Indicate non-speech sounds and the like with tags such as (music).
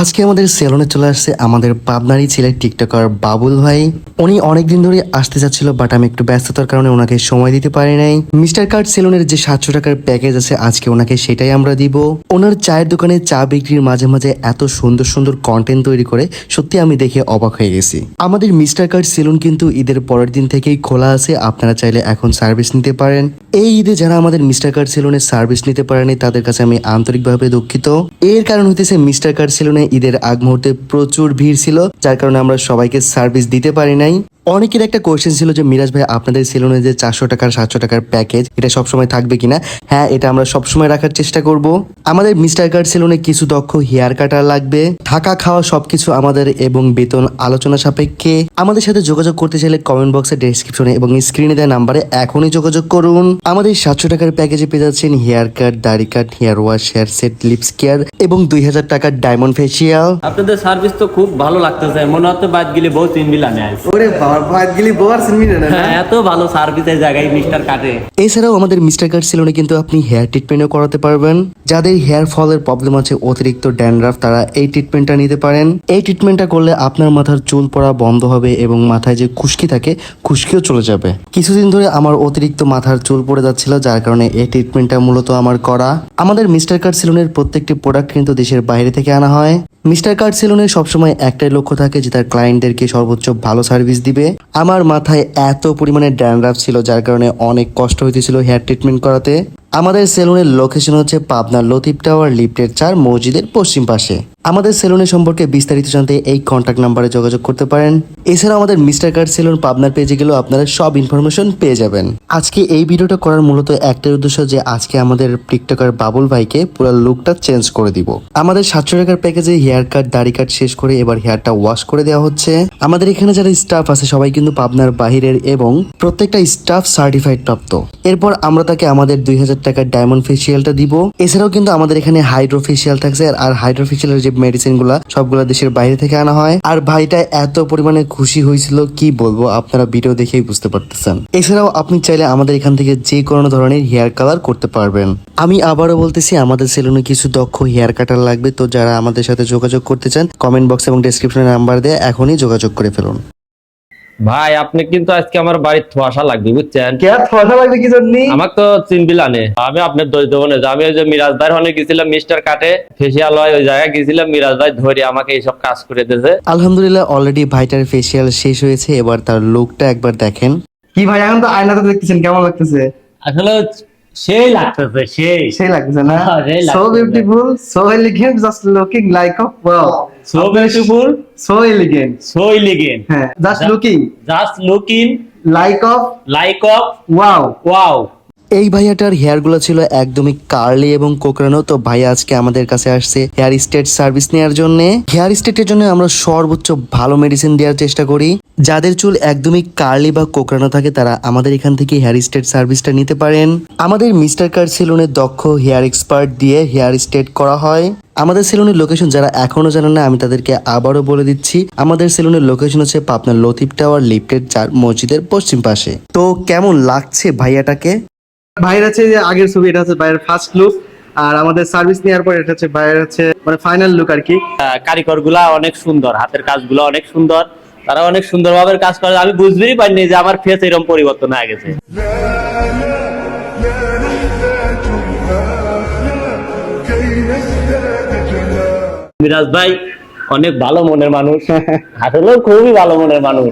আজকে আমাদের সেলুনে চলে আসছে আমাদের পাবনারি ছেলে টিকটকার বাবুল ভাই। উনি অনেকদিন ধরে আসতে চাচ্ছিল বাট আমি একটু ব্যস্ততার কারণে ওনাকে সময় দিতে পারি নাই। মিস্টার কার্ড সেলুনের যে সাতশো টাকার প্যাকেজ আছে, আজকে ওনাকে সেটাই আমরা দিব। ওনার চায়ের দোকানে চা বিক্রির মাঝে মাঝে এত সুন্দর সুন্দর কন্টেন্ট তৈরি করে, সত্যি আমি দেখে অবাক হয়ে গেছি। আমাদের মিস্টার কার্ড সেলুন কিন্তু ঈদের পরের দিন থেকেই খোলা আছে, আপনারা চাইলে এখন সার্ভিস নিতে পারেন। এই ঈদে যারা আমাদের মিস্টার কার্ড সেলুনের সার্ভিস নিতে পারেনি, তাদের কাছে আমি আন্তরিকভাবে দুঃখিত। এর কারণ হইতেছে মিস্টার কার্ড সেলুনে ঈদের আগ মুহূর্তে প্রচুর ভিড় ছিল যার কারণে আমরা সবাইকে সার্ভিস দিতে পারি নাই। অনেকের একটা কোয়েশ্চেন ছিল যে মিরাজ ভাই আপনাদের সেলুনে যে চারশো টাকার সাতশো টাকার প্যাকেজ এটা সবসময় থাকবে কিনা? হ্যাঁ এটা আমরা সবসময় রাখার চেষ্টা করব। আমাদের মিস্টার কার্ড সেলুনে কিছু দক্ষ হেয়ার কাটার লাগবে। থাকা খাওয়া সবকিছু আমাদের এবং বেতন আলোচনা সাপেক্ষে। আমাদের সাথে যোগাযোগ করতে চাইলে কমেন্ট বক্সে ডেসক্রিপশনে এবং স্ক্রিনে দেওয়া নাম্বারে এখনই যোগাযোগ করুন। আমাদের সাতশো টাকার প্যাকেজে পেয়ে যাচ্ছেন হেয়ার কাট দাড়ি cut hair wash hair set lips care এবং দুই হাজার টাকার ডায়মন্ড ফেসিয়াল আপনাদের সার্ভিস তো খুব ভালো লাগতেছে। মনে হচ্ছে বাদ গেলে বহু তিন বিল আনে। আস ওরে বাবা হ্যাঁ এত ভালো সার্ভিস এই জায়গায় মিস্টার কাটে। এছাড়াও আমাদের মিস্টার কার্ড সেলুনে কিন্তু আপনি হেয়ার ট্রিটমেন্টও করাতে পারবেন। যাদের হেয়ার ফলের প্রবলেম আছে অতিরিক্ত ড্যান্ড্রাফ তারা এই ট্রিটমেন্টটা নিতে পারেন। এই ট্রিটমেন্টটা করলে আপনার মাথার চুল পড়া বন্ধ হবে এবং মাথায় যে খুশকি থাকে খুশকিও চলে যাবে। কিছুদিন ধরে আমার অতিরিক্ত মাথার চুল পড়ে যাচ্ছিল যার কারণে এই ট্রিটমেন্টটা মূলত আমার করা। আমাদের মিস্টার কার্ড সেলুনের প্রত্যেকটি প্রোডাক্ট কিন্তু দেশের বাইরে থেকে আনা হয়। মিস্টার কার্ড সেলুনের সবসময় একটাই লক্ষ্য থাকে যে তার ক্লায়েন্টদেরকে সর্বোচ্চ ভালো সার্ভিস দিবে। আমার মাথায় এত পরিমাণে ড্যান্ড্রাফ ছিল যার কারণে অনেক কষ্ট হইতেছিল হেয়ার ট্রিটমেন্ট করাতে। আমাদের সেলুনের লোকেশন হচ্ছে পাবনার লতিফ টাওয়ার, লিফটের চার মসজিদের পশ্চিম পাশে। আমাদের সেলুনের সম্পর্কে বিস্তারিত জানতে এই কন্ট্যাক্ট নাম্বারে যোগাযোগ করতে পারেন। এছাড়াও আমাদের মিস্টার কার্ড সেলুন পাবনার পেজে গেলেও আপনারা সব ইনফরমেশন পেয়ে যাবেন। আজকে এই ভিডিওটা করার মূলত একটাই উদ্দেশ্য যে আজকে আমাদের টিকটকার বাবুল ভাইকে পুরো লুকটা চেঞ্জ করে দিব। আমাদের সাতশো টাকার প্যাকেজে হেয়ার কাট দাড়ি কাট শেষ করে এবার হেয়ারটা ওয়াশ করে দেওয়া হচ্ছে। আমাদের এখানে যারা স্টাফ আছে, সবাই কিন্তু পাবনার বাহিরের এবং প্রত্যেকটা স্টাফ সার্টিফাইড প্রাপ্ত। এরপর আমরা তাকে আমাদের দুই হাজার টাকার ডায়মন্ড ফেসিয়ালটা দিব। এছাড়াও কিন্তু আমাদের এখানে হাইড্রো ফেসিয়াল থাকছে আর হাইড্রো ফেসিয়ালের যে মেডিসিনগুলা সবগুলো দেশের বাইরে থেকে আনা হয়। আর ভাইটা এত পরিমাণে খুশি হয়েছিল, কি বলব, আপনারা ভিডিও দেখেই বুঝতে পারতেছেন। এছাড়াও আপনি চাইলে আমাদের এখান থেকে যে কোনো ধরনের হেয়ার কালার করতে পারবেন। আমি আবারও বলতেছি, আমাদের সেলুনে কিছু দক্ষ হেয়ার কাটার লাগবে। তো যারা আমাদের সাথে যোগাযোগ করতে চান কমেন্ট বক্স এবং ডেসক্রিপশনে নাম্বার দিয়ে এখনই যোগাযোগ করে ফেলুন। ভাই আপনি কিন্তু আজকে আমার বাড়ির থোয়াশা লাগবে বুঝছেন? কে আর লাগবে কি জন্য? আমার তো তিন বিল আনে আমি আপনার দোষ দেবো না আমি ওই যে মিরাজ ভাই হনে গেছিলাম মিস্টার কাটে ফেসিয়াল হয় ওই জায়গায় গেছিলাম মিরাজ ভাই ধরে আমাকে এইসব কাজ করে দিয়েছে আলহামদুলিল্লাহ অলরেডি ভাইটার ফেসিয়াল শেষ হয়েছে এবার তার লুকটা একবার দেখেন। কি ভাই এখন তো আয়নাতে দেখতেছেন কেমন লাগতেছে? আসলে সেই লাগতেছে সেই। সেই লাগতেছে না? So. Beautiful so elegant just looking like of wow so beautiful so elegant so elegant হ্যাঁ just looking just looking like of like of wow wow এই ভাইয়াটার হেয়ারগুলো ছিল একদমই কার্লি এবং কোকড়ানো। তো ভাই আজকে আমাদের কাছে আসছে হেয়ার স্টেট সার্ভিস নেওয়ার জন্য। হেয়ার স্টেটের জন্য আমরা সর্বোচ্চ ভালো মেডিসিন দেওয়ার চেষ্টা করি। যাদের চুল একদমই কার্লি বা কোকড়ানো থাকে, তারা আমাদের এখান থেকে হেয়ার স্টেট সার্ভিসটা নিতে পারেন। আমাদের মিস্টার কার সেলুনে দক্ষ হেয়ার এক্সপার্ট দিয়ে হেয়ার স্টেট করা হয়। আমাদের সেলুনের লোকেশন যারা এখনও জানেন না, আমি তাদেরকে আবারও বলে দিচ্ছি, আমাদের সেলুনের লোকেশন হচ্ছে পাবনার লতিফ টাওয়ার লিফটের চার মসজিদের পশ্চিম পাশে। তো কেমন লাগছে ভাইয়াটাকে? ভাইয়ের আছে যে আগের ছবি এটা হচ্ছে ভাইয়ের ফার্স্ট লুক আর আমাদের সার্ভিস নেওয়ার পর এটা হচ্ছে ভাইয়ের হচ্ছে মানে ফাইনাল লুক আর কি। কারিগরগুলা অনেক সুন্দর হাতের কাজগুলো অনেক সুন্দর। তারা অনেক সুন্দর ভাবে কাজ করে। আমি বুঝতেই পারিনি যে আমার ফেস এরকম পরিবর্তন হয়ে গেছে। মিরাজ ভাই অনেক ভালো মনের মানুষ। (laughs) আসলে খুবই ভালো মনের মানুষ।